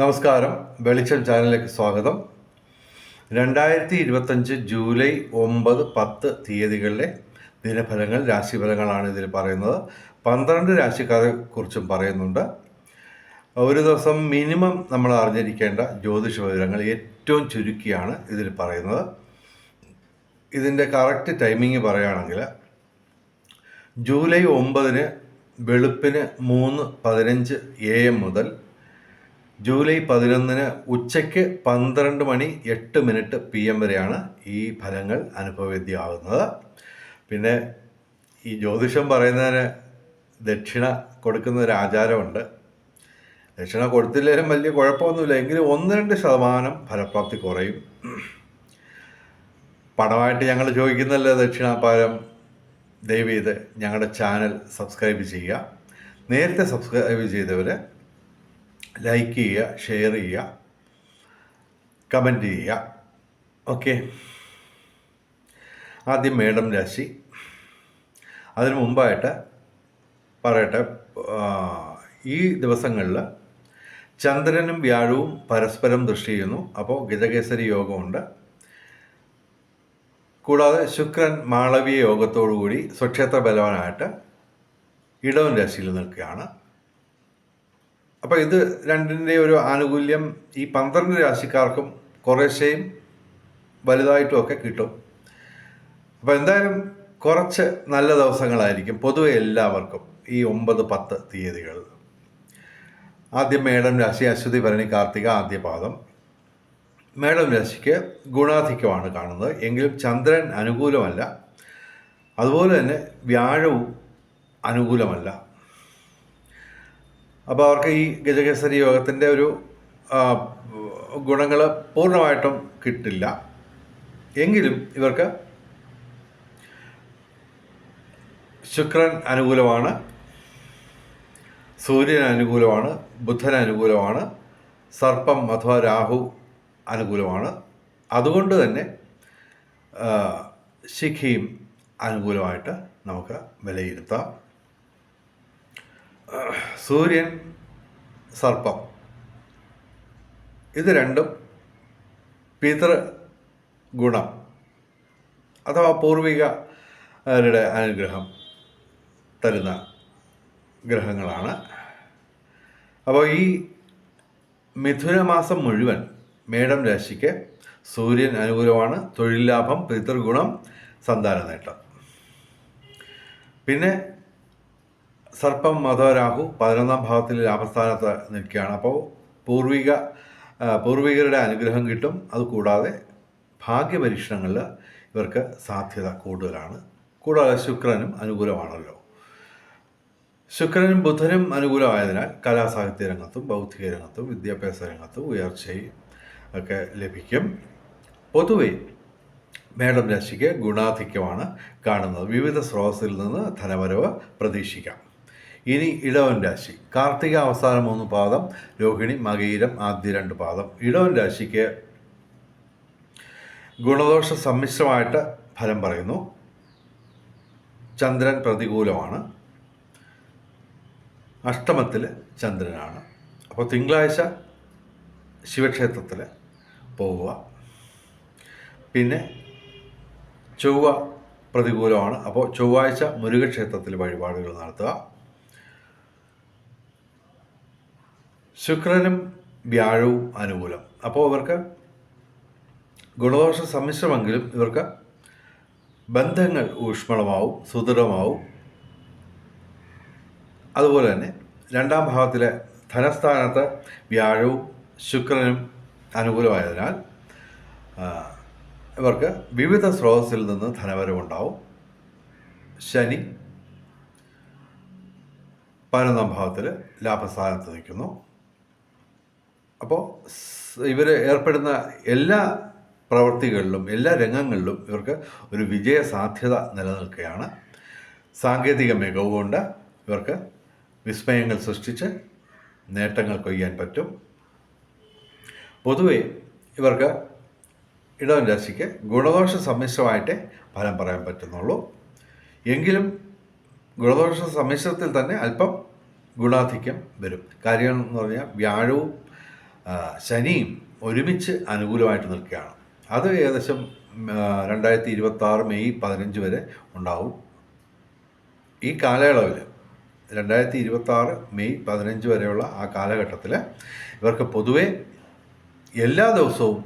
നമസ്കാരം. വെളിച്ചം ചാനലിലേക്ക് സ്വാഗതം. രണ്ടായിരത്തി ഇരുപത്തഞ്ച് ജൂലൈ ഒമ്പത് പത്ത് തീയതികളിലെ ദിനഫലങ്ങൾ രാശിഫലങ്ങളാണ് ഇതിൽ പറയുന്നത്. പന്ത്രണ്ട് രാശിക്കാരെ കുറിച്ചും പറയുന്നുണ്ട്. ഒരു ദിവസം മിനിമം നമ്മൾ അറിഞ്ഞിരിക്കേണ്ട ജ്യോതിഷ വിവരങ്ങൾ ഏറ്റവും ചുരുക്കിയാണ് ഇതിൽ പറയുന്നത്. ഇതിന്റെ കറക്റ്റ് ടൈമിംഗ് പറയുകയാണെങ്കിൽ ജൂലൈ ഒമ്പതിന് വെളുപ്പിന് മൂന്ന് പതിനഞ്ച് എ എം മുതൽ ജൂലൈ പതിനൊന്നിന് ഉച്ചയ്ക്ക് പന്ത്രണ്ട് മണി എട്ട് മിനിറ്റ് പി എം വരെയാണ് ഈ ഫലങ്ങൾ അനുഭവവേദ്യമാകുന്നത്. പിന്നെ ഈ ജ്യോതിഷം പറയുന്നതിന് ദക്ഷിണ കൊടുക്കുന്ന ഒരു ആചാരമുണ്ട്. ദക്ഷിണ കൊടുത്തില്ലെങ്കിലും വലിയ കുഴപ്പമൊന്നുമില്ല. എങ്കിലും ഒന്ന് രണ്ട് ശതമാനം ഫലപ്രാപ്തി കുറയും. പണമായിട്ട് ഞങ്ങൾ ചോദിക്കുന്നല്ലോ ദക്ഷിണാപാരം ദയവ് ചെയ്ത് ഞങ്ങളുടെ ചാനൽ സബ്സ്ക്രൈബ് ചെയ്യുക. നേരത്തെ സബ്സ്ക്രൈബ് ചെയ്തവർ ലൈക്ക് ചെയ്യുക ഷെയർ ചെയ്യുക കമന്റ് ചെയ്യുക. ഓക്കെ ആദ്യം മേഡം രാശി. അതിനു മുമ്പായിട്ട് പറയട്ടെ ഈ ദിവസങ്ങളിൽ ചന്ദ്രനും വ്യാഴവും പരസ്പരം ദൃഷ്ടി ചെയ്യുന്നു. അപ്പോൾ ഗജകേസരി യോഗമുണ്ട്. കൂടാതെ ശുക്രൻ മാളവീയ യോഗത്തോടുകൂടി സ്വക്ഷേത്ര ബലവാനായിട്ട് ഇടവൻ രാശിയിൽ നിൽക്കുകയാണ്. അപ്പോൾ ഇത് രണ്ടിന്റെ ഒരു ആനുകൂല്യം ഈ പന്ത്രണ്ട് രാശിക്കാർക്കും കുറേശ്ശെയും വലുതായിട്ടും ഒക്കെ കിട്ടും. അപ്പോൾ എന്തായാലും കുറച്ച് നല്ല ദിവസങ്ങളായിരിക്കും പൊതുവെ എല്ലാവർക്കും ഈ ഒമ്പത് പത്ത് തീയതികൾ. ആദ്യം മേടം രാശി അശ്വതി ഭരണി കാർത്തിക ആദ്യ പാദം മേടം രാശിക്ക് ഗുണാധിക്യമാണ് കാണുന്നത്. എങ്കിലും ചന്ദ്രൻ അനുകൂലമല്ല. അതുപോലെ തന്നെ വ്യാഴവും അനുകൂലമല്ല. അപ്പോൾ അവർക്ക് ഈ ഗജകേസരി യോഗത്തിന്റെ ഒരു ഗുണങ്ങൾ പൂർണമായിട്ടും കിട്ടില്ല. എങ്കിലും ഇവർക്ക് ശുക്രൻ അനുകൂലമാണ് സൂര്യൻ അനുകൂലമാണ് ബുധൻ അനുകൂലമാണ് സർപ്പം അഥവാ രാഹു അനുകൂലമാണ്. അതുകൊണ്ട് തന്നെ ശിഖിയും അനുകൂലമായിട്ട് നമുക്ക് വിലയിരുത്താം. സൂര്യൻ സർപ്പം. ഇത് രണ്ടും പിതൃ ഗുണം അഥവാ പൂർവികരുടെ അനുഗ്രഹം തരുന്ന ഗ്രഹങ്ങളാണ്. അപ്പോൾ ഈ മിഥുനമാസം മുഴുവൻ മേടം രാശിക്ക് സൂര്യൻ അനുകൂലമാണ്. തൊഴിൽ ലാഭം പിതൃഗുണം സന്താന നേട്ടം. പിന്നെ സർപ്പം മധവരാഹു പതിനൊന്നാം ഭാവത്തിൽ ലാഭസ്ഥാനത്ത് നിൽക്കുകയാണ്. അപ്പോൾ പൂർവിക പൂർവികരുടെ അനുഗ്രഹം കിട്ടും. അതുകൂടാതെ ഭാഗ്യപരീക്ഷണങ്ങളിൽ ഇവർക്ക് സാധ്യത കൂടുതലാണ്. കൂടാതെ ശുക്രനും അനുകൂലമാണല്ലോ. ശുക്രനും ബുധനും അനുകൂലമായതിനാൽ കലാസാഹിത്യ രംഗത്തും ബൗദ്ധിക രംഗത്തും വിദ്യാഭ്യാസ രംഗത്തും ഉയർച്ചയും ഒക്കെ ലഭിക്കും. പൊതുവെ മേടം രാശിക്ക് ഗുണാധിക്യമാണ് കാണുന്നത്. വിവിധ സ്രോതസ്സിൽ നിന്ന് ധനവരവ് പ്രതീക്ഷിക്കാം. ഇനി ഇടവൻ രാശി. കാർത്തിക അവസാന മൂന്ന് പാദം രോഹിണി മകയിരം ആദ്യ രണ്ട് പാദം. ഇടവൻ രാശിക്ക് ഗുണദോഷ സമ്മിശ്രമായിട്ട് ഫലം പറയുന്നു. ചന്ദ്രൻ പ്രതികൂലമാണ്. അഷ്ടമത്തിൽ ചന്ദ്രനാണ്. അപ്പോൾ തിങ്കളാഴ്ച ശിവക്ഷേത്രത്തിൽ പോവുക. പിന്നെ ചൊവ്വ പ്രതികൂലമാണ്. അപ്പോൾ ചൊവ്വാഴ്ച മുരുകക്ഷേത്രത്തിൽ വഴിപാടുകൾ നടത്തുക. ശുക്രനും വ്യാഴവും അനുകൂലം. അപ്പോൾ ഇവർക്ക് ഗുണദോഷ സമ്മിശ്രമെങ്കിലും ഇവർക്ക് ബന്ധങ്ങൾ ഊഷ്മളമാവും സുദൃഢമാവും. അതുപോലെ തന്നെ രണ്ടാം ഭാവത്തിലെ ധനസ്ഥാനത്ത് വ്യാഴവും ശുക്രനും അനുകൂലമായതിനാൽ ഇവർക്ക് വിവിധ സ്രോതസ്സിൽ നിന്ന് ധനവരവുണ്ടാവും. ശനി പതിനൊന്നാം ഭാവത്തിൽ ലാഭസ്ഥാനത്ത് നിൽക്കുന്നു. അപ്പോൾ ഇവർ ഏർപ്പെടുന്ന എല്ലാ പ്രവൃത്തികളിലും എല്ലാ രംഗങ്ങളിലും ഇവർക്ക് ഒരു വിജയ സാധ്യത നിലനിൽക്കുകയാണ്. സാങ്കേതിക മികവ് കൊണ്ട് ഇവർക്ക് വിസ്മയങ്ങൾ സൃഷ്ടിച്ച് നേട്ടങ്ങൾ കൊയ്യാൻ പറ്റും. പൊതുവേ ഇവർക്ക് ഇടവൻ രാശിക്ക് ഗുണദോഷ സമ്മിശ്രമായിട്ടേ ഫലം പറയാൻ പറ്റുന്നുള്ളൂ. എങ്കിലും ഗുണദോഷ സമ്മിശ്രത്തിൽ തന്നെ അല്പം ഗുണാധിക്യം വരും. കാര്യം എന്ന് പറഞ്ഞാൽ വ്യാഴവും ശനിയും ഒരുമിച്ച് അനുകൂലമായിട്ട് നിൽക്കുകയാണ്. അത് ഏകദേശം രണ്ടായിരത്തി ഇരുപത്തി ആറ് മെയ് പതിനഞ്ച് വരെ ഉണ്ടാവും. ഈ കാലയളവിൽ രണ്ടായിരത്തി ഇരുപത്തി ആറ് മെയ് പതിനഞ്ച് വരെയുള്ള ആ കാലഘട്ടത്തിൽ ഇവർക്ക് പൊതുവെ എല്ലാ ദിവസവും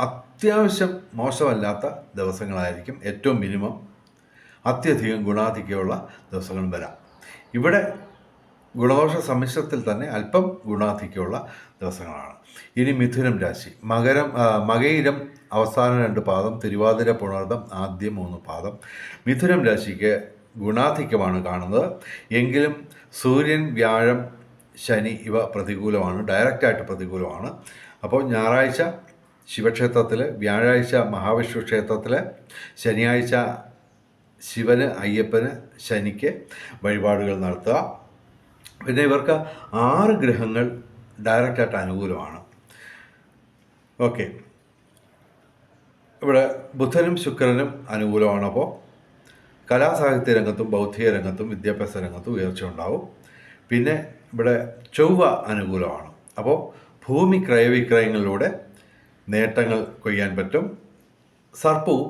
അത്യാവശ്യം മോശമല്ലാത്ത ദിവസങ്ങളായിരിക്കും ഏറ്റവും മിനിമം. അത്യധികം ഗുണാധിക്യമുള്ള ദിവസങ്ങളും വരാം. ഇവിടെ ഗുണദോഷ സമ്മിശ്രത്തിൽ തന്നെ അല്പം ഗുണാധിക്യമുള്ള ദിവസങ്ങളാണ്. ഇനി മിഥുനം രാശി. മകരം മകയിരം അവസാന രണ്ട് പാദം തിരുവാതിര പുണർദം ആദ്യ മൂന്ന് പാദം. മിഥുനം രാശിക്ക് ഗുണാധിക്യമാണ് കാണുന്നത്. എങ്കിലും സൂര്യൻ വ്യാഴം ശനി ഇവ പ്രതികൂലമാണ് ഡയറക്റ്റായിട്ട് പ്രതികൂലമാണ്. അപ്പോൾ ഞായറാഴ്ച ശിവക്ഷേത്രത്തിൽ വ്യാഴാഴ്ച മഹാവിഷ്ണു ക്ഷേത്രത്തിൽ ശനിയാഴ്ച ശിവന് അയ്യപ്പന് ശനിക്ക് വഴിപാടുകൾ നടത്തുക. പിന്നെ ഇവർക്ക് ആറ് ഗ്രഹങ്ങൾ ഡയറക്റ്റായിട്ട് അനുകൂലമാണ്. ഓക്കെ ഇവിടെ ബുധനും ശുക്രനും അനുകൂലമാണ് അപ്പോൾ കലാസാഹിത്യ രംഗത്തും ബൗദ്ധിക രംഗത്തും വിദ്യാഭ്യാസ രംഗത്തും ഉയർച്ച ഉണ്ടാവും. പിന്നെ ഇവിടെ ചൊവ്വ അനുകൂലമാണ്. അപ്പോൾ ഭൂമി ക്രയവിക്രയങ്ങളിലൂടെ നേട്ടങ്ങൾ കൊയ്യാൻ പറ്റും. സർപ്പവും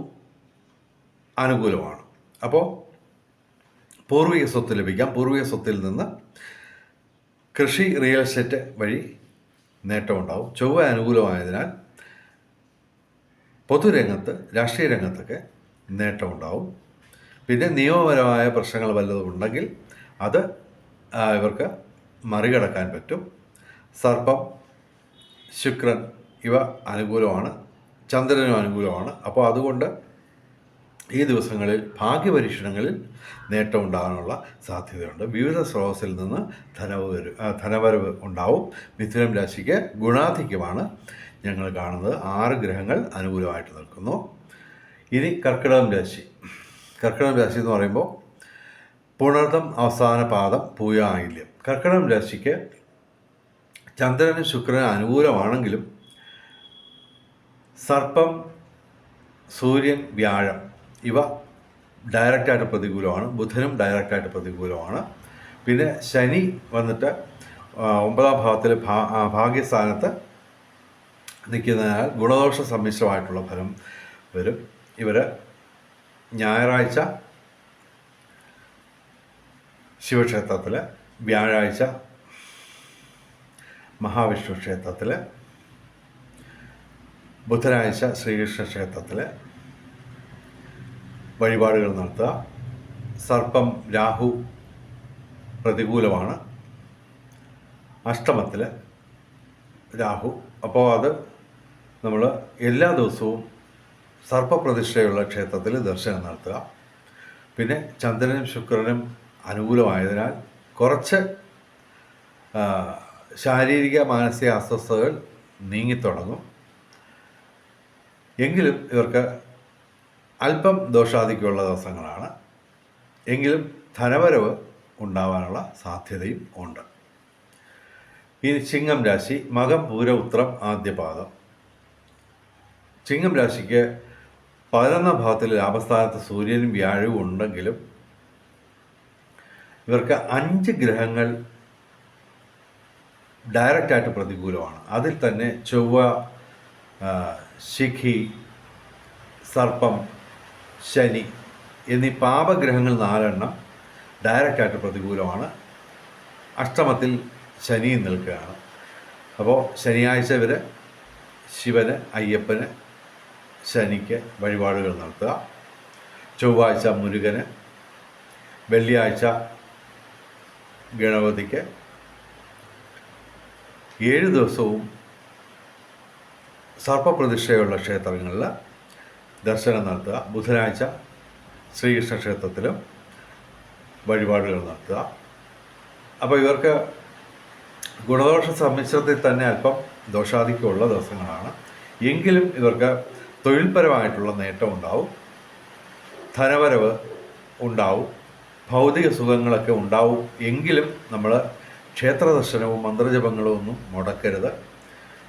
അനുകൂലമാണ്. അപ്പോൾ പൂർവിക സ്വത്ത് ലഭിക്കാം. പൂർവിക സ്വത്തിൽ നിന്ന് കൃഷി റിയൽ എസ്റ്റേറ്റ് വഴി നേട്ടമുണ്ടാവും. ചൊവ്വ അനുകൂലമായതിനാൽ പൊതുരംഗത്ത് രാഷ്ട്രീയ രംഗത്തൊക്കെ നേട്ടമുണ്ടാവും. പിന്നെ നിയമപരമായ പ്രശ്നങ്ങൾ വല്ലതും ഉണ്ടെങ്കിൽ അത് ഇവർക്ക് മറികടക്കാൻ പറ്റും. സർപ്പം ശുക്രൻ ഇവ അനുകൂലമാണ് ചന്ദ്രനും അനുകൂലമാണ്. അപ്പോൾ അതുകൊണ്ട് ഈ ദിവസങ്ങളിൽ ഭാഗ്യപരീക്ഷണങ്ങളിൽ നേട്ടമുണ്ടാകാനുള്ള സാധ്യതയുണ്ട്. വിവിധ സ്രോതസ്സിൽ നിന്ന് ധനവ് ധനവരവ് ഉണ്ടാവും. മിഥുനം രാശിക്ക് ഗുണാധിക്യമാണ് ഞങ്ങൾ കാണുന്നത്. ആറ് ഗ്രഹങ്ങൾ അനുകൂലമായിട്ട് നിൽക്കുന്നു. ഇനി കർക്കിടകം രാശി. കർക്കിടകം രാശി എന്ന് പറയുമ്പോൾ പുണർദം അവസാന പാദം പൂയ ആയില്യം. കർക്കിടകം രാശിക്ക് ചന്ദ്രനും ശുക്രനും അനുകൂലമാണെങ്കിലും സർപ്പം സൂര്യൻ വ്യാഴം ഇവ ഡയറക്റ്റായിട്ട് പ്രതികൂലമാണ്. ബുധനും ഡയറക്റ്റായിട്ട് പ്രതികൂലമാണ്. പിന്നെ ശനി വന്നിട്ട് ഒമ്പതാം ഭാവത്തിൽ ഭാ ഭാഗ്യസ്ഥാനത്ത് നിൽക്കുന്നതിനാൽ ഗുണദോഷ സമ്മിശ്രമായിട്ടുള്ള ഫലം വരും. ഇവർ ഞായറാഴ്ച ശിവക്ഷേത്രത്തിൽ വ്യാഴാഴ്ച മഹാവിഷ്ണു ക്ഷേത്രത്തിൽ ബുധനാഴ്ച ശ്രീകൃഷ്ണ ക്ഷേത്രത്തിൽ വഴിപാടുകൾ നടത്തുക. സർപ്പം രാഹു പ്രതികൂലമാണ്. അഷ്ടമത്തിൽ രാഹു. അപ്പോൾ അത് നമ്മൾ എല്ലാ ദിവസവും സർപ്പപ്രതിഷ്ഠയുള്ള ക്ഷേത്രത്തിൽ ദർശനം നടത്തുക. പിന്നെ ചന്ദ്രനും ശുക്രനും അനുകൂലമായതിനാൽ കുറച്ച് ശാരീരിക മാനസിക അസ്വസ്ഥതകൾ നീങ്ങിത്തുടങ്ങും. എങ്കിലും ഇവർക്ക് അല്പം ദോഷാധിക്യമുള്ള ദിവസങ്ങളാണ്. എങ്കിലും ധനവരവ് ഉണ്ടാവാനുള്ള സാധ്യതയും ഉണ്ട്. ഇനി ചിങ്ങം രാശി മകം പൂര ഉത്രം ആദ്യപാദം ചിങ്ങം രാശിക്ക് പതിനൊന്നാം ഭാവത്തിൽ ലാഭസ്ഥാനത്ത് സൂര്യനും വ്യാഴവും ഉണ്ടെങ്കിലും ഇവർക്ക് അഞ്ച് ഗ്രഹങ്ങൾ ഡയറക്റ്റായിട്ട് പ്രതികൂലമാണ്. അതിൽ തന്നെ ചൊവ്വ ശിഖി സർപ്പം ശനി എന്നീ പാപഗ്രഹങ്ങൾ നാലെണ്ണം ഡയറക്റ്റായിട്ട് പ്രതികൂലമാണ്. അഷ്ടമത്തിൽ ശനി നിൽക്കുകയാണ്. അപ്പോൾ ശനിയാഴ്ച ഇവർ ശിവന് അയ്യപ്പന് ശനിക്ക് വഴിപാടുകൾ നടത്തുക. ചൊവ്വാഴ്ച മുരുകന് വെള്ളിയാഴ്ച ഗണപതിക്ക്. ഏഴ് ദിവസവും സർപ്പപ്രതിഷ്ഠയുള്ള ക്ഷേത്രങ്ങളിൽ ദർശനം നടത്തുക. ബുധനാഴ്ച ശ്രീകൃഷ്ണ ക്ഷേത്രത്തിലും വഴിപാടുകൾ നടത്തുക. അപ്പോൾ ഇവർക്ക് ഗുണദോഷ സമ്മിശ്രത്തിൽ തന്നെ അല്പം ദോഷാധിക്യമുള്ള ദിവസങ്ങളാണ്. എങ്കിലും ഇവർക്ക് തൊഴിൽപരമായിട്ടുള്ള നേട്ടം ഉണ്ടാവും ധനവരവ് ഉണ്ടാവും. ഭൗതിക സുഖങ്ങളൊക്കെ ഉണ്ടാവും. എങ്കിലും നമ്മൾ ക്ഷേത്ര ദർശനവും മന്ത്രജപങ്ങളും ഒന്നും മുടക്കരുത്.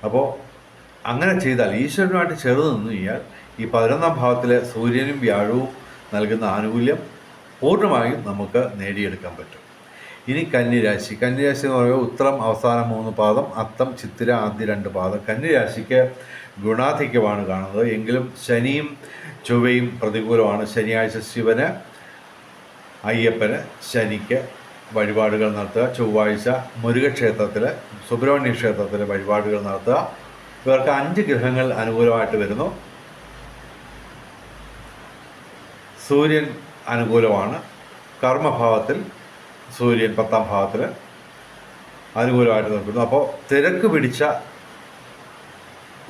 അപ്പോൾ അങ്ങനെ ചെയ്താൽ ഈശ്വരനുമായിട്ട് ചേർന്ന് നിന്ന് കഴിഞ്ഞാൽ ഈ പതിനൊന്നാം ഭാവത്തിലെ സൂര്യനും വ്യാഴവും നൽകുന്ന ആനുകൂല്യം പൂർണമായും നമുക്ക് നേടിയെടുക്കാൻ പറ്റും. ഇനി കന്നിരാശി. കന്നിരാശി എന്ന് പറയുമ്പോൾ ഉത്തരം അവസാനം മൂന്ന് പാദം അത്തം ചിത്തിര ആദ്യ രണ്ട് പാദം. കന്നിരാശിക്ക് ഗുണാധിക്യമാണ് കാണുന്നത്. എങ്കിലും ശനിയും ചൊവ്വയും പ്രതികൂലമാണ്. ശനിയാഴ്ച ശിവന് അയ്യപ്പന് ശനിക്ക് വഴിപാടുകൾ നടത്തുക. ചൊവ്വാഴ്ച മുരുകക്ഷേത്രത്തിൽ സുബ്രഹ്മണ്യ ക്ഷേത്രത്തിൽ വഴിപാടുകൾ നടത്തുക. ഇവർക്ക് അഞ്ച് ഗ്രഹങ്ങൾ അനുകൂലമായിട്ട് വരുന്നു. സൂര്യൻ അനുകൂലമാണ്. കർമ്മഭാവത്തിൽ സൂര്യൻ പത്താം ഭാവത്തിൽ അനുകൂലമായിട്ട് നിൽക്കുന്നു. അപ്പോൾ തിരക്ക് പിടിച്ച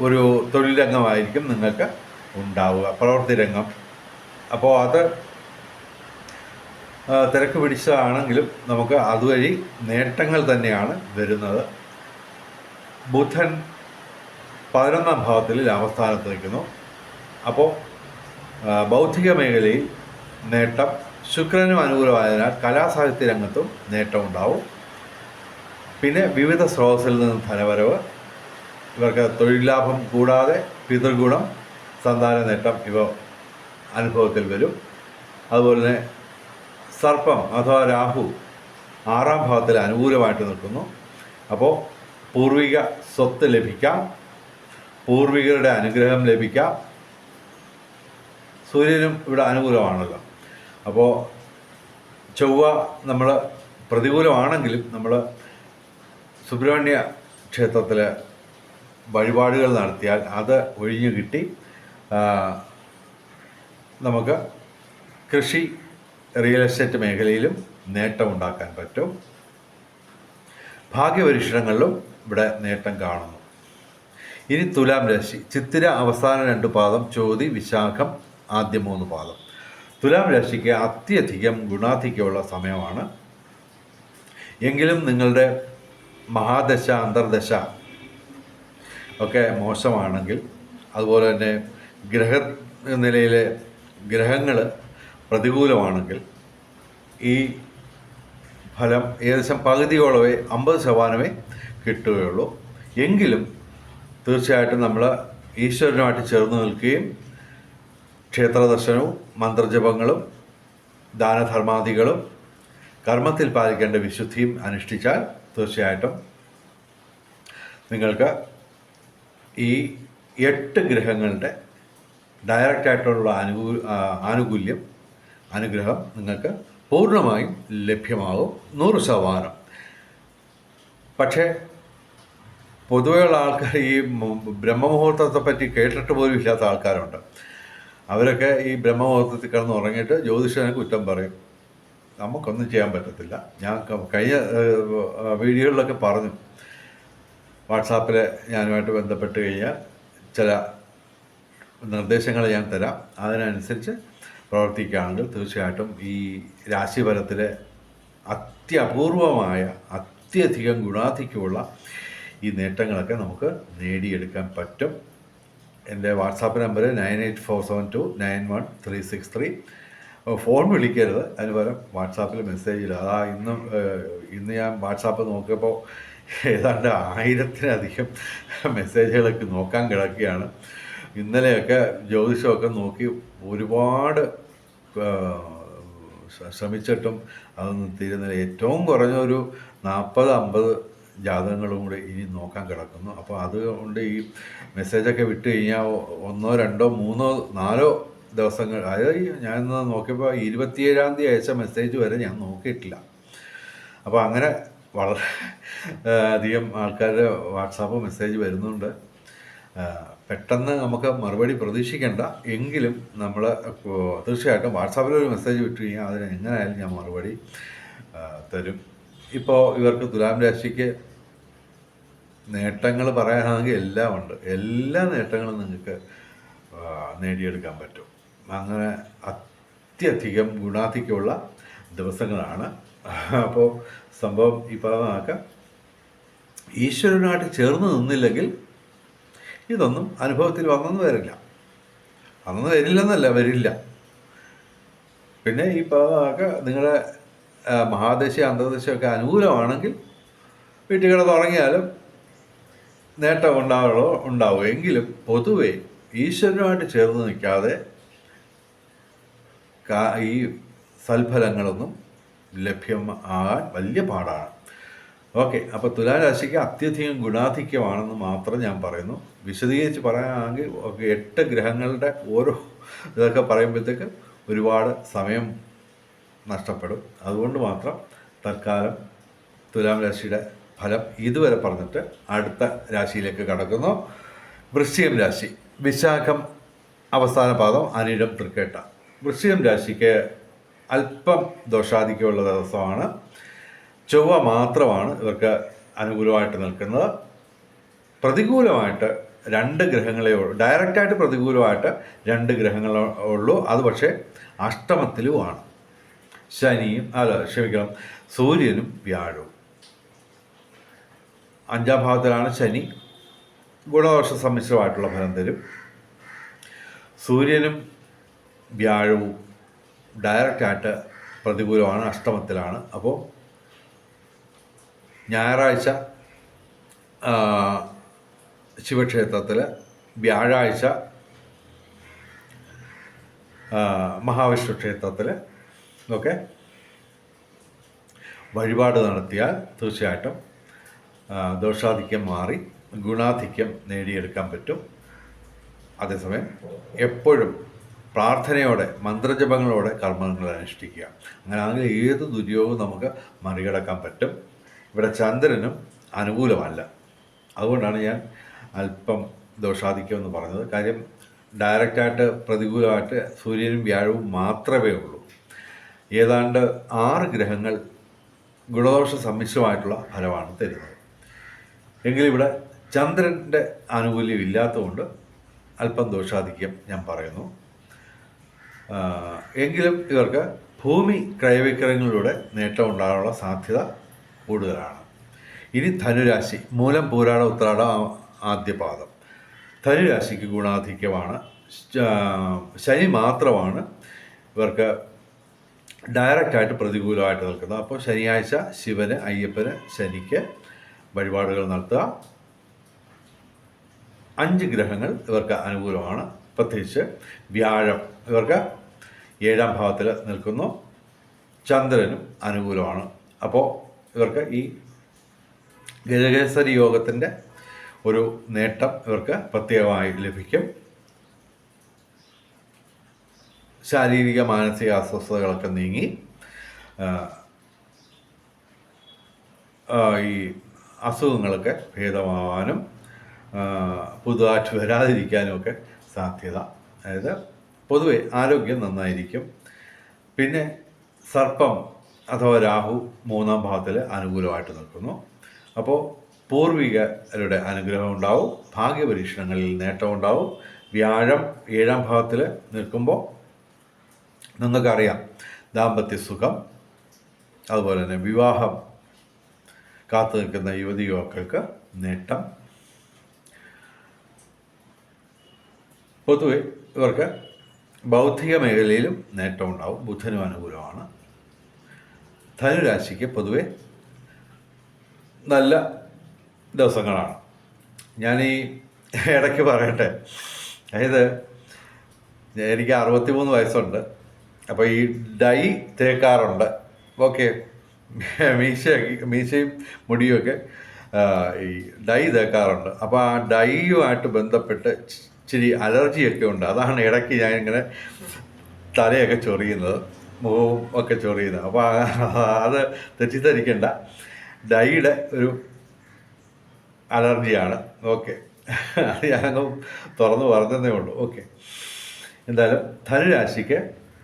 ഒരു തൊഴിൽ രംഗമായിരിക്കും നിങ്ങൾക്ക് ഉണ്ടാവുക. പ്രവൃത്തി രംഗം. അപ്പോൾ അത് തിരക്ക് പിടിച്ചതാണെങ്കിലും നമുക്ക് അതുവഴി നേട്ടങ്ങൾ തന്നെയാണ് വരുന്നത്. ബുധൻ പതിനൊന്നാം ഭാവത്തിൽ ലാഭസ്ഥാനത്ത് നിൽക്കുന്നു. അപ്പോൾ ബൗദ്ധിക മേഖലയിൽ നേട്ടം ശുക്രനും അനുകൂലമായതിനാൽ കലാസാഹിത്യ രംഗത്തും നേട്ടമുണ്ടാവും പിന്നെ വിവിധ സ്രോതസ്സിൽ നിന്ന് ധനവരവ് ഇവർക്ക് തൊഴിൽ ലാഭം കൂടാതെ പിതൃഗുണം സന്താന നേട്ടം ഇവ അനുഭവത്തിൽ വരും. അതുപോലെ തന്നെ സർപ്പം അഥവാ രാഹു ആറാം ഭാവത്തിൽ അനുകൂലമായിട്ട് നിൽക്കുന്നു. അപ്പോൾ പൂർവിക സ്വത്ത് ലഭിക്കാം പൂർവികരുടെ അനുഗ്രഹം ലഭിക്കാം സൂര്യനും ഇവിടെ അനുകൂലമാണല്ലോ. അപ്പോൾ ചൊവ്വ നമ്മൾ പ്രതികൂലമാണെങ്കിലും നമ്മൾ സുബ്രഹ്മണ്യ ക്ഷേത്രത്തിൽ വഴിപാടുകൾ നടത്തിയാൽ അത് ഒഴിഞ്ഞു കിട്ടി നമുക്ക് കൃഷി റിയൽ എസ്റ്റേറ്റ് മേഖലയിലും നേട്ടമുണ്ടാക്കാൻ പറ്റും. ഭാഗ്യപരീക്ഷണങ്ങളിലും ഇവിടെ നേട്ടം കാണുന്നു. ഇനി തുലാം രാശി. ചിത്തിര അവസാന രണ്ട് പാദം ചോതി വിശാഖം ആദ്യ മൂന്ന് പാദം. തുലാം രാശിക്ക് അത്യധികം ഗുണാധിക്യമുള്ള സമയമാണ്. എങ്കിലും നിങ്ങളുടെ മഹാദശ അന്തർദശ ഒക്കെ മോശമാണെങ്കിൽ അതുപോലെ തന്നെ ഗ്രഹ നിലയിലെ ഗ്രഹങ്ങൾ പ്രതികൂലമാണെങ്കിൽ ഈ ഫലം ഏകദേശം പകുതിയോളമേ അമ്പത് ശതമാനമേ കിട്ടുകയുള്ളൂ. എങ്കിലും തീർച്ചയായിട്ടും നമ്മൾ ഈശ്വരനുമായിട്ട് ചേർന്ന് നിൽക്കുകയും ക്ഷേത്ര ദർശനവും മന്ത്രജപങ്ങളും ദാനധർമാദികളും കർമ്മത്തിൽ പാലിക്കേണ്ട വിശുദ്ധിയും അനുഷ്ഠിച്ചാൽ തീർച്ചയായിട്ടും നിങ്ങൾക്ക് ഈ എട്ട് ഗ്രഹങ്ങളുടെ ഡയറക്റ്റായിട്ടുള്ള അനുകൂ ആനുകൂല്യം അനുഗ്രഹം നിങ്ങൾക്ക് പൂർണമായും ലഭ്യമാകും. നൂറ് ശതമാനം. പക്ഷേ പൊതുവെയുള്ള ആൾക്കാർ ഈ ബ്രഹ്മമുഹൂർത്തത്തെ പറ്റി കേട്ടിട്ട് പോലും ഇല്ലാത്ത ആൾക്കാരുണ്ട്. അവരൊക്കെ ഈ ബ്രഹ്മമുഹൂർത്തത്തിൽ കിടന്ന് ഉറങ്ങിയിട്ട് ജ്യോതിഷനെ കുറ്റം പറയും. നമുക്കൊന്നും ചെയ്യാൻ പറ്റത്തില്ല. ഞാൻ കഴിഞ്ഞ വീഡിയോകളിലൊക്കെ പറഞ്ഞു. വാട്സാപ്പിൽ ഞാനുമായിട്ട് ബന്ധപ്പെട്ട് കഴിഞ്ഞാൽ ചില നിർദ്ദേശങ്ങൾ ഞാൻ തരാം. അതിനനുസരിച്ച് പ്രവർത്തിക്കുകയാണെങ്കിൽ തീർച്ചയായിട്ടും ഈ രാശിഫലത്തിലെ അത്യപൂർവമായ അത്യധികം ഗുണാധിക്യമുള്ള ഈ നേട്ടങ്ങളൊക്കെ നമുക്ക് നേടിയെടുക്കാൻ പറ്റും. എന്റെ WhatsApp number nine eight four seven two nine one three six three. Phone വിളിക്കരുത്. അതിന് പകരം വാട്സാപ്പിൽ മെസ്സേജ് ഇല്ല അതാ ഇന്ന് ഇന്ന് ഞാൻ വാട്സാപ്പ് നോക്കിയപ്പോൾ ഏതാണ്ട് ആയിരത്തിലധികം മെസ്സേജുകളൊക്കെ നോക്കാൻ കിടക്കുകയാണ്. ഇന്നലെയൊക്കെ ജ്യോതിഷമൊക്കെ നോക്കി ഒരുപാട് ശ്രമിച്ചിട്ടും അതൊന്നും തീരുന്നില്ല. ഏറ്റവും കുറഞ്ഞൊരു നാൽപ്പത് അമ്പത് ജാതകങ്ങളും കൂടി ഇനി നോക്കാൻ കിടക്കുന്നു. അപ്പോൾ അതുകൊണ്ട് ഈ മെസ്സേജൊക്കെ വിട്ട് കഴിഞ്ഞാൽ ഒന്നോ രണ്ടോ മൂന്നോ നാലോ ദിവസങ്ങൾ അതായത് ഞാൻ നോക്കിയപ്പോൾ ഇരുപത്തിയേഴാം തീയതി അയച്ച മെസ്സേജ് വരെ ഞാൻ നോക്കിയിട്ടില്ല. അപ്പോൾ അങ്ങനെ വളരെ അധികം ആൾക്കാരുടെ വാട്സാപ്പ് മെസ്സേജ് വരുന്നുണ്ട്. പെട്ടെന്ന് നമുക്ക് മറുപടി പ്രതീക്ഷിക്കേണ്ട. എങ്കിലും നമ്മൾ തീർച്ചയായിട്ടും വാട്സാപ്പിൽ ഒരു മെസ്സേജ് വിട്ട് കഴിഞ്ഞാൽ അതിന് എങ്ങനെയായാലും ഞാൻ മറുപടി തരും. ഇപ്പോൾ ഇവർക്ക് തുലാം രാശിക്ക് നേട്ടങ്ങൾ പറയാനാണെങ്കിൽ എല്ലാം ഉണ്ട്. എല്ലാ നേട്ടങ്ങളും നിങ്ങൾക്ക് നേടിയെടുക്കാൻ പറ്റും. അങ്ങനെ അത്യധികം ഗുണാധിക്യമുള്ള ദിവസങ്ങളാണ്. അപ്പോൾ സംഭവം ഈ പറഞ്ഞ ഈശ്വരനായിട്ട് ചേർന്ന് നിന്നില്ലെങ്കിൽ ഇതൊന്നും അനുഭവത്തിൽ വന്നെന്ന് വരില്ല. വന്നെന്ന് വരില്ലെന്നല്ല വരില്ല. പിന്നെ ഈ പറഞ്ഞ നിങ്ങളുടെ മഹാദശ അന്തർദശയൊക്കെ അനുകൂലമാണെങ്കിൽ വീട്ടിൽ കിടന്ന് ഉറങ്ങിയാലും നേട്ടം ഉണ്ടാവുള്ളൂ ഉണ്ടാവും എങ്കിലും പൊതുവെ ഈശ്വരനുമായിട്ട് ചേർന്ന് നിൽക്കാതെ ഈ സൽഫലങ്ങളൊന്നും ലഭ്യമാകാൻ വലിയ പാടാണ്. ഓക്കെ അപ്പോൾ തുലാരാശിക്ക് അത്യധികം ഗുണാധിക്യമാണെന്ന് മാത്രം ഞാൻ പറയുന്നു. വിശദീകരിച്ച് പറയാനാണെങ്കിൽ ഒക്കെ എട്ട് ഗ്രഹങ്ങളുടെ ഓരോ ഇതൊക്കെ പറയുമ്പോഴത്തേക്ക് ഒരുപാട് സമയം നഷ്ടപ്പെടും. അതുകൊണ്ട് മാത്രം തൽക്കാലം തുലാം രാശിയുടെ ഫലം ഇതുവരെ പറഞ്ഞിട്ട് അടുത്ത രാശിയിലേക്ക് കടക്കുന്നു. വൃശ്ചികം രാശി. വിശാഖം അവസാന പാദം അനിടം തൃക്കേട്ട. വൃശ്ചികം രാശിക്ക് അല്പം ദോഷാധിക്യമുള്ള ദിവസമാണ്. ചൊവ്വ മാത്രമാണ് ഇവർക്ക് അനുകൂലമായിട്ട് നിൽക്കുന്നത്. പ്രതികൂലമായിട്ട് രണ്ട് ഗ്രഹങ്ങളെ ഉള്ളൂ. ഡയറക്റ്റായിട്ട് പ്രതികൂലമായിട്ട് രണ്ട് ഗ്രഹങ്ങളെ ഉള്ളൂ. അത് പക്ഷേ അഷ്ടമത്തിലുമാണ്. ശനിയും അല്ല ക്ഷമിക്കണം സൂര്യനും വ്യാഴവും. അഞ്ചാം ഭാവത്തിലാണ് ശനി. ഗുണദോഷ സമ്മിശ്രമായിട്ടുള്ള ഫലം തരും. സൂര്യനും വ്യാഴവും ഡയറക്റ്റായിട്ട് പ്രതികൂലമാണ് അഷ്ടമത്തിലാണ്. അപ്പോൾ ഞായറാഴ്ച ശിവക്ഷേത്രത്തിൽ വ്യാഴാഴ്ച മഹാവിഷ്ണു ക്ഷേത്രത്തിൽ ഒക്കെ വഴിപാട് നടത്തിയാൽ തീർച്ചയായിട്ടും ദോഷാധിക്യം മാറി ഗുണാധിക്യം നേടിയെടുക്കാൻ പറ്റും. അതേസമയം എപ്പോഴും പ്രാർത്ഥനയോടെ മന്ത്രജപങ്ങളോടെ കർമ്മങ്ങൾ അനുഷ്ഠിക്കുക. അങ്ങനെയാണെങ്കിൽ ഏത് ദുര്യോഗവും നമുക്ക് മറികടക്കാൻ പറ്റും. ഇവിടെ ചന്ദ്രനും അനുകൂലമല്ല. അതുകൊണ്ടാണ് ഞാൻ അല്പം ദോഷാധിക്യം എന്ന് പറഞ്ഞത്. കാര്യം ഡയറക്റ്റായിട്ട് പ്രതികൂലമായിട്ട് സൂര്യനും വ്യാഴവും മാത്രമേ ഉള്ളൂ. ഏതാണ്ട് ആറ് ഗ്രഹങ്ങൾ ഗുണദോഷ സമ്മിശ്രമായിട്ടുള്ള ഫലമാണ് തരുന്നത്. എങ്കിലും ഇവിടെ ചന്ദ്രന്റെ ആനുകൂല്യം ഇല്ലാത്തതുകൊണ്ട് അല്പം ദോഷാധിക്യം ഞാൻ പറയുന്നു. എങ്കിലും ഇവർക്ക് ഭൂമി ക്രയവിക്രയങ്ങളിലൂടെ നേട്ടം ഉണ്ടാകാനുള്ള സാധ്യത കൂടുതലാണ്. ഇനി ധനുരാശി മൂലം പൂരാട ഉത്രാട ആദ്യപാദം. ധനുരാശിക്ക് ഗുണാധിക്യമാണ്. ശനി മാത്രമാണ് ഇവർക്ക് ഡയറക്റ്റായിട്ട് പ്രതികൂലമായിട്ട് നിൽക്കുന്നത്. അപ്പോൾ ശനിയാഴ്ച ശിവന് അയ്യപ്പന് ശനിക്ക് വഴിപാടുകൾ നടത്തുക. അഞ്ച് ഗ്രഹങ്ങൾ ഇവർക്ക് അനുകൂലമാണ്. പ്രത്യേകിച്ച് വ്യാഴം ഇവർക്ക് ഏഴാം ഭാവത്തിൽ നിൽക്കുന്നു. ചന്ദ്രനും അനുകൂലമാണ്. അപ്പോൾ ഇവർക്ക് ഈ ഗജകേസരി യോഗത്തിന്റെ ഒരു നേട്ടം ഇവർക്ക് പ്രത്യേകമായി ലഭിക്കും. ശാരീരിക മാനസിക അസ്വസ്ഥതകളൊക്കെ നീങ്ങി ഈ അസുഖങ്ങളൊക്കെ ഭേദമാവാനും പുതുതായിട്ട് വരാതിരിക്കാനും ഒക്കെ സാധ്യത. അതായത് പൊതുവെ ആരോഗ്യം നന്നായിരിക്കും. പിന്നെ സർപ്പം അഥവാ രാഹു മൂന്നാം ഭാഗത്തിൽ അനുകൂലമായിട്ട് നിൽക്കുന്നു. അപ്പോൾ പൂർവികരുടെ അനുഗ്രഹം ഉണ്ടാവും ഭാഗ്യപരീക്ഷണങ്ങളിൽ നേട്ടം ഉണ്ടാവും വ്യാഴം ഏഴാം ഭാഗത്തിൽ നിൽക്കുമ്പോൾ നിങ്ങൾക്കറിയാം ദാമ്പത്യ സുഖം അതുപോലെ തന്നെ വിവാഹം കാത്തു നിൽക്കുന്ന യുവതി യുവാക്കൾക്ക് നേട്ടം. പൊതുവെ ഇവർക്ക് ബൗദ്ധിക മേഖലയിലും നേട്ടം നേട്ടമുണ്ടാവും ബുധനും അനുകൂലമാണ് ധനുരാശിക്ക് പൊതുവെ നല്ല ദിവസങ്ങളാണ്. ഞാൻ ഈ ഇടയ്ക്ക് പറയട്ടെ അതായത് എനിക്ക് അറുപത്തി മൂന്ന് വയസ്സുണ്ട് അപ്പോൾ ഈ ഡൈ തേക്കാറുണ്ട് ഓക്കെ. മീശ മീശയും മുടിയുമൊക്കെ ഈ ഡൈ തേക്കാറുണ്ട്. അപ്പോൾ ആ ഡൈയുമായിട്ട് ബന്ധപ്പെട്ട് ഇച്ചിരി അലർജിയൊക്കെ ഉണ്ട്. അതാണ് ഇടയ്ക്ക് ഇങ്ങനെ തലയൊക്കെ ചൊറിയുന്നത് മുഖവും ഒക്കെ ചൊറിയുന്നത്. അപ്പോൾ അത് തെറ്റിദ്ധരിക്കേണ്ട. ഡൈയുടെ ഒരു അലർജിയാണ്. ഓക്കെ. അത് ഞാനങ്ങ് തുറന്നു പറഞ്ഞതേ ഉള്ളൂ. ഓക്കെ. എന്തായാലും ധനുരാശിക്ക്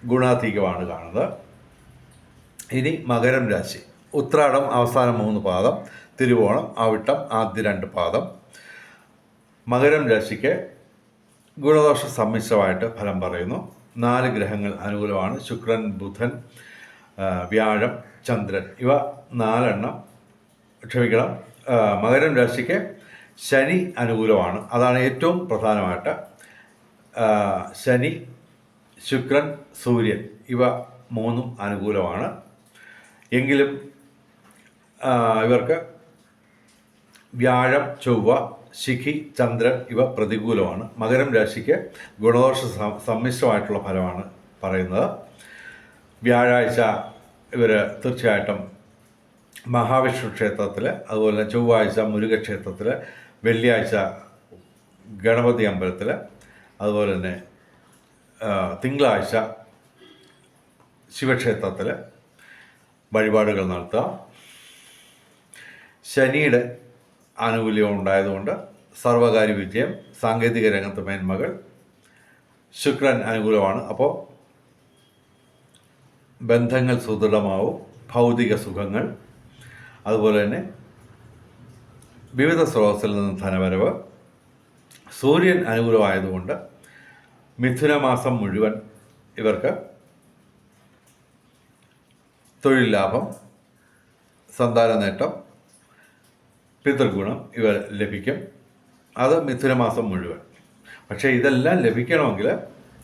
ഗുണാതീകമാണ് കാണുന്നത്. ഇനി മകരം രാശി. ഉത്രാടം അവസാന മൂന്ന് പാദം തിരുവോണം അവിട്ടം ആദ്യ രണ്ട് പാദം. മകരം രാശിക്ക് ഗുണദോഷ സമ്മിശ്രമായിട്ട് ഫലം പറയുന്നു. നാല് ഗ്രഹങ്ങൾ അനുകൂലമാണ്. ശുക്രൻ ബുധൻ വ്യാഴം ചന്ദ്രൻ. ഇവ നാലെണ്ണം ക്ഷമിക്കണം. മകരം രാശിക്ക് ശനി അനുകൂലമാണ്. അതാണ് ഏറ്റവും പ്രധാനമായിട്ട്. ശനി ശുക്രൻ സൂര്യൻ. ഇവ മൂന്നും അനുകൂലമാണ്. എങ്കിലും ഇവർക്ക് വ്യാഴം ചൊവ്വ ശിഖി ചന്ദ്രൻ ഇവ പ്രതികൂലമാണ്. മകരം രാശിക്ക് ഗുണദോഷ സമ്മിശ്രമായിട്ടുള്ള ഫലമാണ് പറയുന്നത്. വ്യാഴാഴ്ച ഇവർ തീർച്ചയായിട്ടും മഹാവിഷ്ണു ക്ഷേത്രത്തിൽ അതുപോലെ ചൊവ്വാഴ്ച മുരുക ക്ഷേത്രത്തിൽ വെള്ളിയാഴ്ച ഗണപതി അമ്പലത്തിൽ അതുപോലെ തന്നെ തിങ്കളാഴ്ച ശിവക്ഷേത്രത്തിൽ വഴിപാടുകൾ നടത്തുക ശനിയുടെ ആനുകൂല്യം ഉണ്ടായതുകൊണ്ട് സർവകാര്യ വിജയം സാങ്കേതിക രംഗത്ത് മേന്മകൾ ശുക്രൻ അനുകൂലമാണ്. അപ്പോൾ ബന്ധങ്ങൾ സുദൃഢമാവും ഭൗതിക സുഖങ്ങൾ അതുപോലെ തന്നെ വിവിധ സ്രോതസ്സിൽ നിന്ന് ധനവരവ് സൂര്യൻ അനുകൂലമായതുകൊണ്ട് മിഥുനമാസം മുഴുവൻ ഇവർക്ക് തൊഴിൽ ലാഭം സന്താന നേട്ടം പിതൃഗുണം ഇവ ലഭിക്കും. അത് മിഥുനമാസം മുഴുവൻ. പക്ഷേ ഇതെല്ലാം ലഭിക്കണമെങ്കിൽ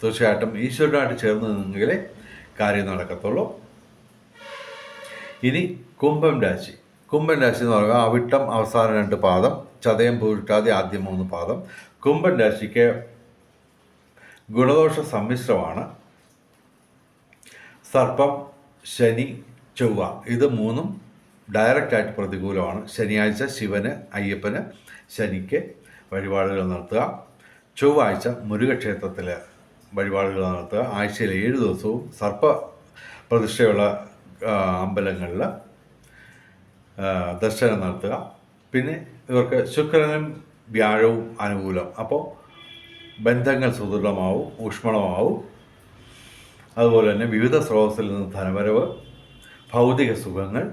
തീർച്ചയായിട്ടും ഈശ്വരനായിട്ട് ചേർന്ന് നിന്നെങ്കിലേ കാര്യം നടക്കത്തുള്ളൂ. ഇനി കുംഭം രാശി. കുംഭം രാശി എന്ന് പറയുക അവിട്ടം അവസാന രണ്ട് പാദം ചതയം പൂരിട്ടാതി ആദ്യം മൂന്ന് പാദം. കുംഭം രാശിക്ക് ഗുണദോഷ സമ്മിശ്രമാണ്. സർപ്പം ശനി ചൊവ്വ. ഇത് മൂന്നും ഡയറക്റ്റായിട്ട് പ്രതികൂലമാണ്. ശനിയാഴ്ച ശിവന് അയ്യപ്പന് ശനിക്ക് വഴിപാടുകൾ നടത്തുക. ചൊവ്വാഴ്ച മുരുകക്ഷേത്രത്തിൽ വഴിപാടുകൾ നടത്തുക. ആഴ്ചയിൽ ഏഴ് ദിവസവും സർപ്പ പ്രതിഷ്ഠയുള്ള അമ്പലങ്ങളിൽ ദർശനം നടത്തുക. പിന്നെ ഇവർക്ക് ശുക്രനും വ്യാഴവും അനുകൂലം. അപ്പോൾ ബന്ധങ്ങൾ സുദൃഢമാവും ഊഷ്മളമാവും. അതുപോലെ തന്നെ വിവിധ സ്രോതസ്സിൽ നിന്ന് ധനവരവ് ഭൗതിക സുഖങ്ങൾ.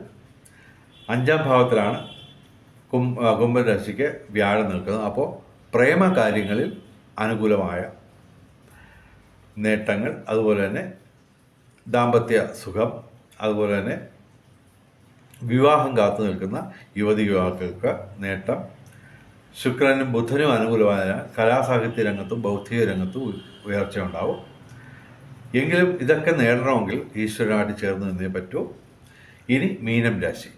അഞ്ചാം ഭാവത്തിലാണ് കും കുംഭരാശിക്ക് രാശിക്ക് വ്യാഴം നിൽക്കുന്നത്. അപ്പോൾ പ്രേമ കാര്യങ്ങളിൽ അനുകൂലമായ നേട്ടങ്ങൾ അതുപോലെ തന്നെ ദാമ്പത്യ സുഖം അതുപോലെ തന്നെ വിവാഹം കാത്തു നിൽക്കുന്ന യുവതി യുവാക്കൾക്ക് നേട്ടം. ശുക്രനും ബുധനും അനുകൂലമായതിനാൽ കലാസാഹിത്യ രംഗത്തും ബൗദ്ധിക രംഗത്തും ഉയർച്ച ഉണ്ടാവും എങ്കിലും ഇതൊക്കെ നേടണമെങ്കിൽ ഈശ്വരനായിട്ട് ചേർന്ന് നിന്നേ പറ്റൂ. ഇനി മീനം രാശി.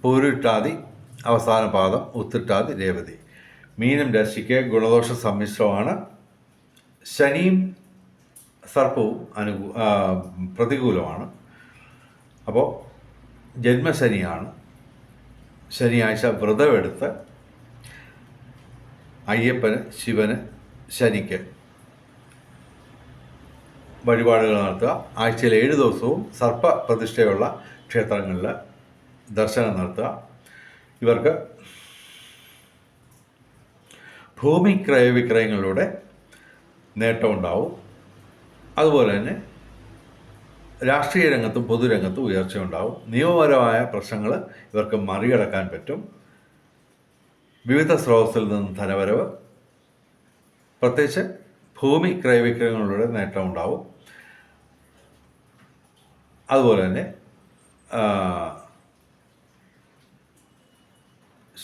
പൂരിട്ടാതി അവസാന പാദം ഉത്തിട്ടാതി രേവതി. മീനം രാശിക്ക് ഗുണദോഷ സമ്മിശ്രമാണ്. ശനിയും സർപ്പവും അനുകൂ പ്രതികൂലമാണ്. അപ്പോൾ ജന്മശനിയാണ്. ശനിയാഴ്ച വ്രതമെടുത്ത് അയ്യപ്പന് ശിവന് ശനിക്ക് വഴിപാടുകൾ നടത്തുക. ആഴ്ചയിൽ ഏഴ് ദിവസവും സർപ്പ പ്രതിഷ്ഠയുള്ള ക്ഷേത്രങ്ങളിൽ ദർശനം നടത്തുക. ഇവർക്ക് ഭൂമി ക്രയവിക്രയങ്ങളിലൂടെ നേട്ടമുണ്ടാവും അതുപോലെ തന്നെ രാഷ്ട്രീയ രംഗത്തും പൊതുരംഗത്തും ഉയർച്ച ഉണ്ടാവും. നിയമപരമായ പ്രശ്നങ്ങൾ ഇവർക്ക് മറികടക്കാൻ പറ്റും. വിവിധ സ്രോതസ്സിൽ നിന്ന് ധനവരവ് പ്രത്യേകിച്ച് ഭൂമി ക്രയവിക്രയങ്ങളിലൂടെ നേട്ടം ഉണ്ടാവും. അതുപോലെ തന്നെ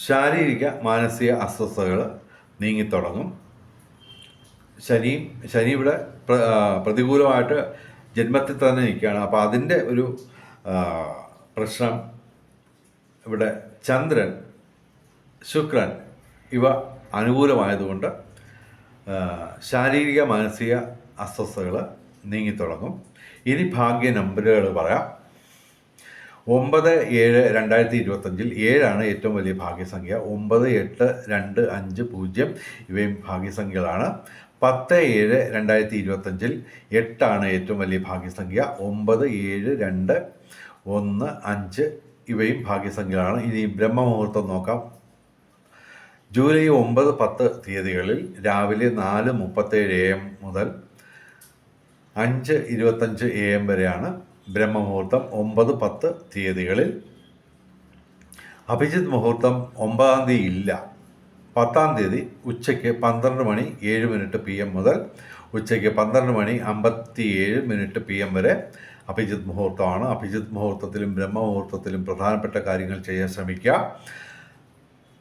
ശാരീരിക മാനസിക അസ്വസ്ഥതകൾ നീങ്ങിത്തുടങ്ങും. ശനി ശനി ഇവിടെ പ്ര- പ്രതികൂലമായിട്ട് ജന്മത്തിൽ തന്നെ നിൽക്കുകയാണ്. അപ്പോൾ അതിന്റെ ഒരു പ്രശ്നം ഇവിടെ ചന്ദ്രൻ ശുക്രൻ ഇവ അനുകൂലമായതുകൊണ്ട് ശാരീരിക മാനസിക അസ്വസ്ഥതകൾ നീങ്ങിത്തുടങ്ങും. ഇനി ഭാഗ്യ നമ്പറുകൾ പറയാം. ഒമ്പത് ഏഴ് രണ്ടായിരത്തി ഇരുപത്തഞ്ചിൽ ഏഴാണ് ഏറ്റവും വലിയ ഭാഗ്യസംഖ്യ. ഒമ്പത് എട്ട് രണ്ട് അഞ്ച് പൂജ്യം ഇവയും ഭാഗ്യസംഖ്യകളാണ്. പത്ത് ഏഴ് രണ്ടായിരത്തി ഇരുപത്തഞ്ചിൽ എട്ടാണ് ഏറ്റവും വലിയ ഭാഗ്യസംഖ്യ. ഒമ്പത് ഏഴ് രണ്ട് ഒന്ന് അഞ്ച് ഇവയും ഭാഗ്യസംഖ്യകളാണ്. ഇനി ബ്രഹ്മമുഹൂർത്തം നോക്കാം. ജൂലൈ ഒമ്പത് പത്ത് തീയതികളിൽ രാവിലെ നാല് മുപ്പത്തേഴ് എ എം മുതൽ അഞ്ച് ഇരുപത്തഞ്ച് എ എം വരെയാണ് ബ്രഹ്മമുഹൂർത്തം ഒമ്പത് പത്ത് തീയതികളിൽ. അഭിജിത് മുഹൂർത്തം ഒമ്പതാം തീയതി ഇല്ല. പത്താം തീയതി ഉച്ചയ്ക്ക് പന്ത്രണ്ട് മണി ഏഴ് മിനിറ്റ് പി എം മുതൽ ഉച്ചയ്ക്ക് പന്ത്രണ്ട് മണി അമ്പത്തി ഏഴ് മിനിറ്റ് പി എം വരെ അഭിജിത് മുഹൂർത്തമാണ്. അഭിജിത് മുഹൂർത്തത്തിലും ബ്രഹ്മമുഹൂർത്തത്തിലും പ്രധാനപ്പെട്ട കാര്യങ്ങൾ ചെയ്യാൻ ശ്രമിക്കുക.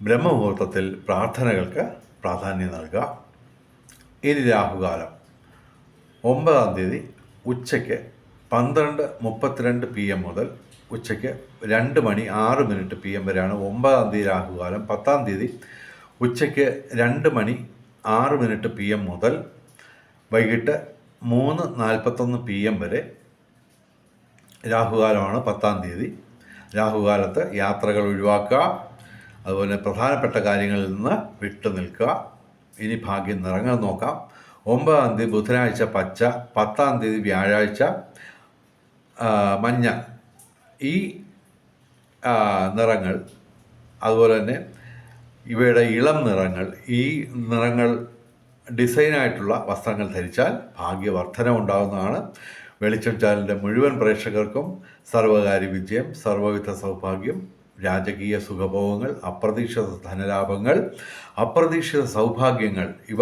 ബ്രഹ്മമുഹൂർത്തത്തിൽ പ്രാർത്ഥനകൾക്ക് പ്രാധാന്യം നൽകുക. ഇനി രാഹുകാലം. ഒമ്പതാം തീയതി ഉച്ചയ്ക്ക് പന്ത്രണ്ട് മുപ്പത്തിരണ്ട് പി എം മുതൽ ഉച്ചയ്ക്ക് രണ്ട് മണി ആറ് മിനിറ്റ് പി എം വരെയാണ് ഒമ്പതാം തീയതി രാഹുകാലം. പത്താം തീയതി ഉച്ചയ്ക്ക് രണ്ട് മണി ആറ് മിനിറ്റ് പി എം മുതൽ വൈകിട്ട് മൂന്ന് നാൽപ്പത്തൊന്ന് പി എം വരെ രാഹുകാലമാണ് പത്താം തീയതി. രാഹുകാലത്ത് യാത്രകൾ ഒഴിവാക്കുക അതുപോലെ പ്രധാനപ്പെട്ട കാര്യങ്ങളിൽ നിന്ന് വിട്ടു നിൽക്കുക ഇനി ഭാഗ്യം നിറങ്ങൾ നോക്കാം. ഒമ്പതാം തീയതി ബുധനാഴ്ച പച്ച പത്താം തീയതി വ്യാഴാഴ്ച മഞ്ഞ. ഈ നിറങ്ങൾ അതുപോലെ തന്നെ ഇവയുടെ ഇളം നിറങ്ങൾ ഈ നിറങ്ങൾ ഡിസൈനായിട്ടുള്ള വസ്ത്രങ്ങൾ ധരിച്ചാൽ ഭാഗ്യവർദ്ധന ഉണ്ടാകുന്നതാണ് വെളിച്ചം ചാനലിന്റെ മുഴുവൻ പ്രേക്ഷകർക്കും സർവകാര്യ വിജയം സർവവിധ സൗഭാഗ്യം രാജകീയ സുഖഭോഗങ്ങൾ അപ്രതീക്ഷിത ധനലാഭങ്ങൾ അപ്രതീക്ഷിത സൗഭാഗ്യങ്ങൾ. ഇവ